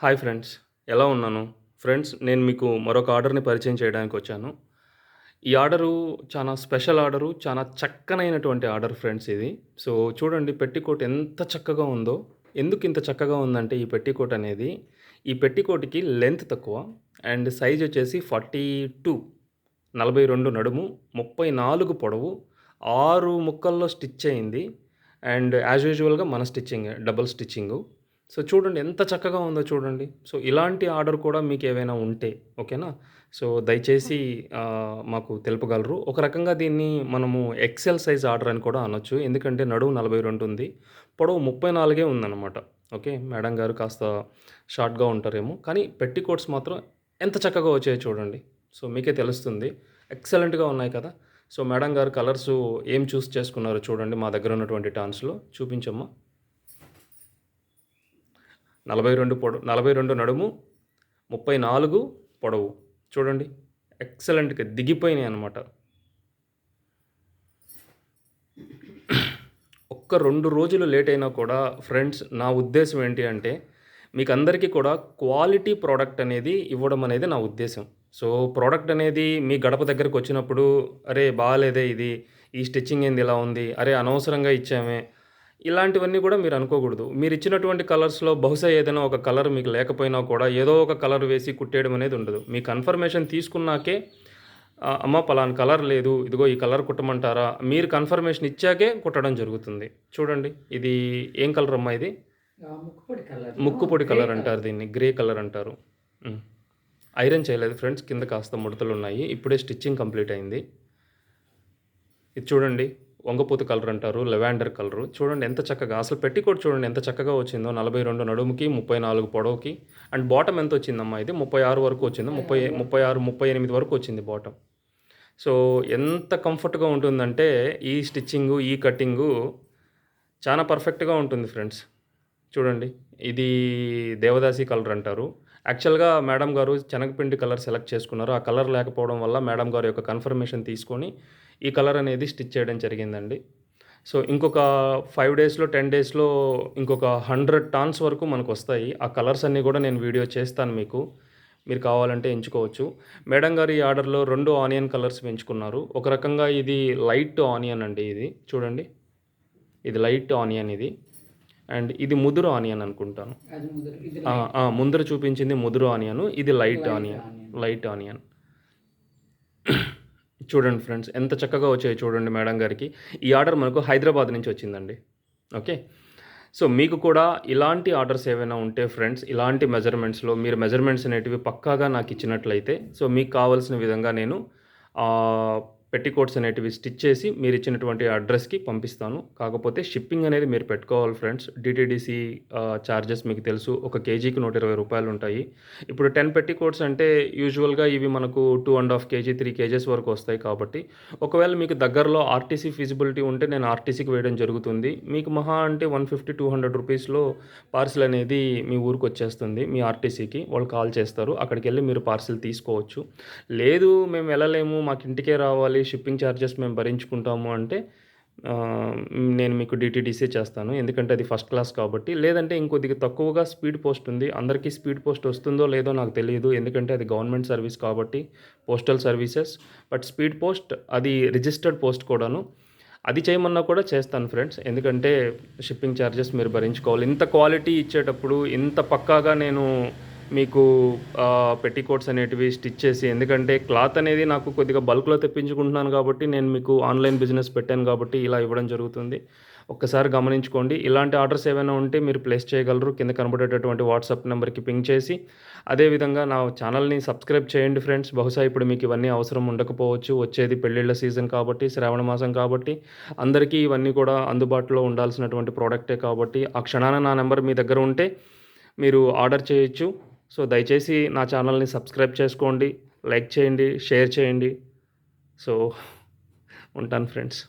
Hi friends ఎలా ఉన్నాను? Friends నేను మీకు మరొక ఆర్డర్ని పరిచయం చేయడానికి వచ్చాను. ఈ ఆర్డరు చాలా స్పెషల్ ఆర్డరు చాలా చక్కనైనటువంటి ఆర్డర్ ఫ్రెండ్స్ ఇది. సో చూడండి పెట్టికోట్ ఎంత చక్కగా ఉందో. ఎందుకు ఇంత చక్కగా ఉందంటే ఈ పెట్టికోట్ అనేది ఈ పెట్టికోట్కి లెంత్ తక్కువ అండ్ సైజ్ వచ్చేసి ఫార్టీ టూ నలభై రెండు నడుము ముప్పై నాలుగు పొడవు ఆరు ముక్కల్లో స్టిచ్ అయింది. అండ్ యాజ్ యూజువల్గా మన స్టిచ్చింగ్ డబుల్ స్టిచ్చింగు. సో చూడండి ఎంత చక్కగా ఉందో చూడండి. సో ఇలాంటి ఆర్డర్ కూడా మీకు ఏవైనా ఉంటే ఓకేనా? సో దయచేసి మాకు తెలుపగలరు. ఒక రకంగా దీన్ని మనము ఎక్సెల్ సైజ్ ఆర్డర్ అని కూడా అనొచ్చు. ఎందుకంటే నడువు నలభై రెండు ఉంది పొడవు ముప్పై నాలుగే ఉందన్నమాట. ఓకే మేడం గారు కాస్త షార్ట్గా ఉంటారేమో. కానీ పెట్టి కోట్స్ మాత్రం ఎంత చక్కగా వచ్చాయో చూడండి. సో మీకే తెలుస్తుంది. ఎక్సలెంట్గా ఉన్నాయి కదా. సో మేడం గారు కలర్స్ ఏం చూస్ చేసుకున్నారో చూడండి మా దగ్గర ఉన్నటువంటి టాన్స్లో. చూపించమ్మా. నలభై రెండు పొడవు నలభై రెండు నడుము ముప్పై నాలుగు పొడవు. చూడండి ఎక్సలెంట్గా దిగిపోయినాయి అనమాట ఒక్క రెండు రోజులు లేట్ అయినా కూడా ఫ్రెండ్స్ నా ఉద్దేశం ఏంటి అంటే మీకు అందరికీ కూడా క్వాలిటీ ప్రోడక్ట్ అనేది ఇవ్వడం అనేది నా ఉద్దేశం. సో ప్రోడక్ట్ అనేది మీ గడప దగ్గరకు వచ్చినప్పుడు అరే బాగాలేదే ఇది ఈ స్టిచ్చింగ్ ఏంది ఇలా ఉంది అరే అనవసరంగా ఇచ్చామే ఇలాంటివన్నీ కూడా మీరు అనుకోకూడదు. మీరు ఇచ్చినటువంటి కలర్స్లో బహుశా ఏదైనా ఒక కలర్ మీకు లేకపోయినా కూడా ఏదో ఒక కలర్ వేసి కుట్టేయడం అనేది ఉండదు. మీ కన్ఫర్మేషన్ తీసుకున్నాకే అమ్మ పలానా కలర్ లేదు ఇదిగో ఈ కలర్ కుట్టమంటారా? మీరు కన్ఫర్మేషన్ ఇచ్చాకే కుట్టడం జరుగుతుంది. చూడండి ఇది ఏం కలర్ అమ్మా ఇది? ముక్కుపొడి కలర్ ముక్కు పొడి కలర్ అంటారు దీన్ని గ్రే కలర్ అంటారు. ఐరన్ చేయలేదు ఫ్రెండ్స్ కింద కాస్త ముడతలు ఉన్నాయి ఇప్పుడే స్టిచ్చింగ్ కంప్లీట్ అయింది. ఇది చూడండి వంగపూత కలర్ అంటారు లెవాండర్ కలరు. చూడండి ఎంత చక్కగా అసలు పెట్టికోట్ చూడండి ఎంత చక్కగా వచ్చిందో. నలభై రెండు నడుముకి ముప్పై నాలుగు పొడవుకి. అండ్ బాటమ్ ఎంత వచ్చిందమ్మా ఇది? ముప్పై ఆరు వరకు వచ్చింది? ముప్పై ముప్పై ఆరు. ముప్పై ఎనిమిది వరకు వచ్చింది బాటమ్. సో ఎంత కంఫర్ట్గా ఉంటుందంటే ఈ స్టిచ్చింగు ఈ కటింగు చాలా పర్ఫెక్ట్గా ఉంటుంది ఫ్రెండ్స్. చూడండి ఇది దేవదాసి కలర్ అంటారు. యాక్చువల్గా మేడం గారు శనగపిండి కలర్ సెలెక్ట్ చేసుకున్నారు. ఆ కలర్ లేకపోవడం వల్ల మేడం గారి యొక్క కన్ఫర్మేషన్ తీసుకొని ఈ కలర్ అనేది స్టిచ్ చేయడం జరిగిందండి. సో ఇంకొక ఫైవ్ డేస్లో టెన్ డేస్లో ఇంకొక హండ్రెడ్ టాన్స్ వరకు మనకు వస్తాయి. ఆ కలర్స్ అన్నీ కూడా నేను వీడియో చేస్తాను మీకు. మీరు కావాలంటే ఎంచుకోవచ్చు. మేడం గారు ఈ ఆర్డర్లో రెండు ఆనియన్ కలర్స్ ఎంచుకున్నారు. ఒక రకంగా ఇది లైట్ ఆనియన్ అండి ఇది. చూడండి. ఇది లైట్ ఆనియన్ ఇది. అండ్ ఇది ముదురు ఆనియన్ అనుకుంటాను. ముదురు. చూపించింది ముదురు ఆనియన్. ఇది లైట్ ఆనియన్. Light onion. చూడండి ఫ్రెండ్స్ ఎంత చక్కగా వచ్చాయి చూడండి మేడం గారికి. ఈ ఆర్డర్ మనకు హైదరాబాద్ నుంచి వచ్చిందండి. ఓకే? సో మీకు కూడా ఇలాంటి ఆర్డర్స్ ఏవైనా ఉంటే ఫ్రెండ్స్ ఇలాంటి మెజర్మెంట్స్లో మీరు మెజర్మెంట్స్ అనేటివి పక్కాగా నాకు ఇచ్చినట్లయితే సో మీకు కావాల్సిన విధంగా నేను పెట్టికోట్స్ అనేటివి స్టిచ్ చేసి మీరు ఇచ్చినటువంటి అడ్రస్కి పంపిస్తాను. కాకపోతే షిప్పింగ్ అనేది మీరు పెట్టుకోవాలి ఫ్రెండ్స్. డిటీడీసీ ఛార్జెస్ మీకు తెలుసు. ఒక కేజీకి నూట ఇరవై రూపాయలు ఉంటాయి. ఇప్పుడు టెన్ పెట్టికోట్స్ అంటే యూజువల్గా ఇవి మనకు two and half KG three KGs వరకు వస్తాయి కాబట్టి. ఒకవేళ మీకు దగ్గరలో ఆర్టీసీ ఫిజిబిలిటీ ఉంటే నేను ఆర్టీసీకి వేయడం జరుగుతుంది. మీకు మహా అంటే వన్ ఫిఫ్టీ టూ హండ్రెడ్ రూపీస్లో పార్సిల్ అనేది మీ ఊరికి వచ్చేస్తుంది. మీ ఆర్టీసీకి వాళ్ళు కాల్ చేస్తారు. అక్కడికి వెళ్ళి మీరు పార్సిల్ తీసుకోవచ్చు. లేదు మేము వెళ్ళలేము. మాకు ఇంటికే రావాలి. షిప్పింగ్ ఛార్జెస్ మేము భరించుకుంటాము అంటే నేను మీకు డిటీడీసీ చేస్తాను. ఎందుకంటే అది ఫస్ట్ క్లాస్ కాబట్టి. లేదంటే ఇంకొద్దిగా తక్కువగా స్పీడ్ పోస్ట్ ఉంది. అందరికీ స్పీడ్ పోస్ట్ వస్తుందో లేదో నాకు తెలియదు. ఎందుకంటే అది గవర్నమెంట్ సర్వీస్ కాబట్టి postal services. But speed post అది రిజిస్టర్డ్ పోస్ట్ కూడాను. అది చేయమన్నా కూడా చేస్తాను ఫ్రెండ్స్. ఎందుకంటే షిప్పింగ్ ఛార్జెస్ మీరు భరించుకోవాలి. ఇంత క్వాలిటీ ఇచ్చేటప్పుడు ఇంత పక్కాగా నేను మీకు పెట్టికోట్స్ అనేటివి స్టిచ్ చేసి ఎందుకంటే క్లాత్ అనేది నాకు కొద్దిగా బల్క్లో తెప్పించుకుంటున్నాను కాబట్టి నేను మీకు ఆన్లైన్ బిజినెస్ పెట్టాను కాబట్టి ఇలా ఇవ్వడం జరుగుతుంది. ఒక్కసారి గమనించుకోండి. ఇలాంటి ఆర్డర్స్ ఏమైనా ఉంటే మీరు ప్లేస్ చేయగలరు. కింద కనబడేటటువంటి వాట్సాప్ నెంబర్కి పింగ్ చేసి అదేవిధంగా నా ఛానల్ని సబ్స్క్రైబ్ చేయండి ఫ్రెండ్స్. బహుశా ఇప్పుడు మీకు ఇవన్నీ అవసరం ఉండకపోవచ్చు. వచ్చేది పెళ్ళిళ్ళ సీజన్ కాబట్టి శ్రావణ మాసం కాబట్టి అందరికీ ఇవన్నీ కూడా అందుబాటులో ఉండాల్సినటువంటి ప్రోడక్టే కాబట్టి ఆ క్షణాన నా నెంబర్ మీ దగ్గర ఉంటే మీరు ఆర్డర్ చేయొచ్చు. సో దయచేసి నా ఛానల్ని సబ్స్క్రైబ్ చేసుకోండి లైక్ చేయండి షేర్ చేయండి. సో ఉంటాను ఫ్రెండ్స్.